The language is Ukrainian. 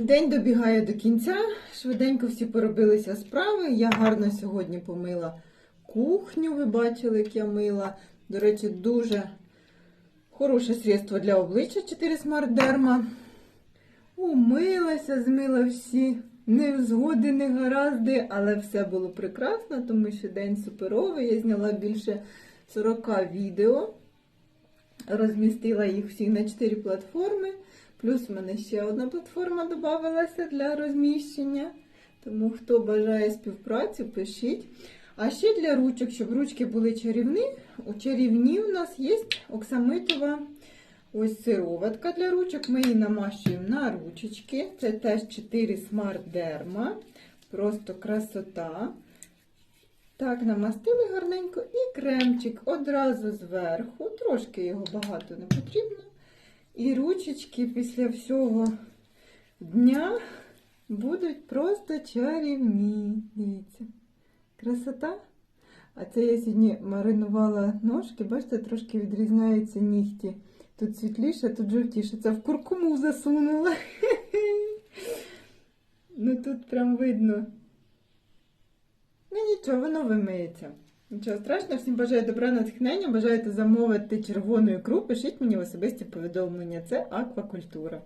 День добігає до кінця. Швиденько всі поробилися справи. Я гарно сьогодні помила кухню. Ви бачили, як я мила. До речі, дуже хороше средство для обличчя 4 Smart Derma. Умилася, змила всі невзгоди, негаразди, але все було прекрасно, тому що день суперовий. Я зняла більше 40 відео, розмістила їх всі на 4 платформи. Плюс в мене ще одна платформа додавалася для розміщення. Тому хто бажає співпраці, пишіть. А ще для ручок, щоб ручки були чарівні, у чарівні у нас є оксамитова ось сироватка для ручок. Ми її намащуємо на ручечки. Це теж 4 Smart Derma. Просто красота. Так, намастили гарненько і кремчик одразу зверху. Трошки його багато не потрібно. І ручечки після всього дня будуть просто чарівні. Дивіться. Красота. А це я сьогодні маринувала ножки, бачите, трошки відрізняються нігті. Тут світліше, тут жовтіше. Це в куркуму засунула. Ну тут прям видно. Ну нічого, воно вимиється. Нічого страшного, всім бажаю добра натхнення. Бажаєте замовити червону ікру, пишіть мені в особисті повідомлення. Це аквакультура.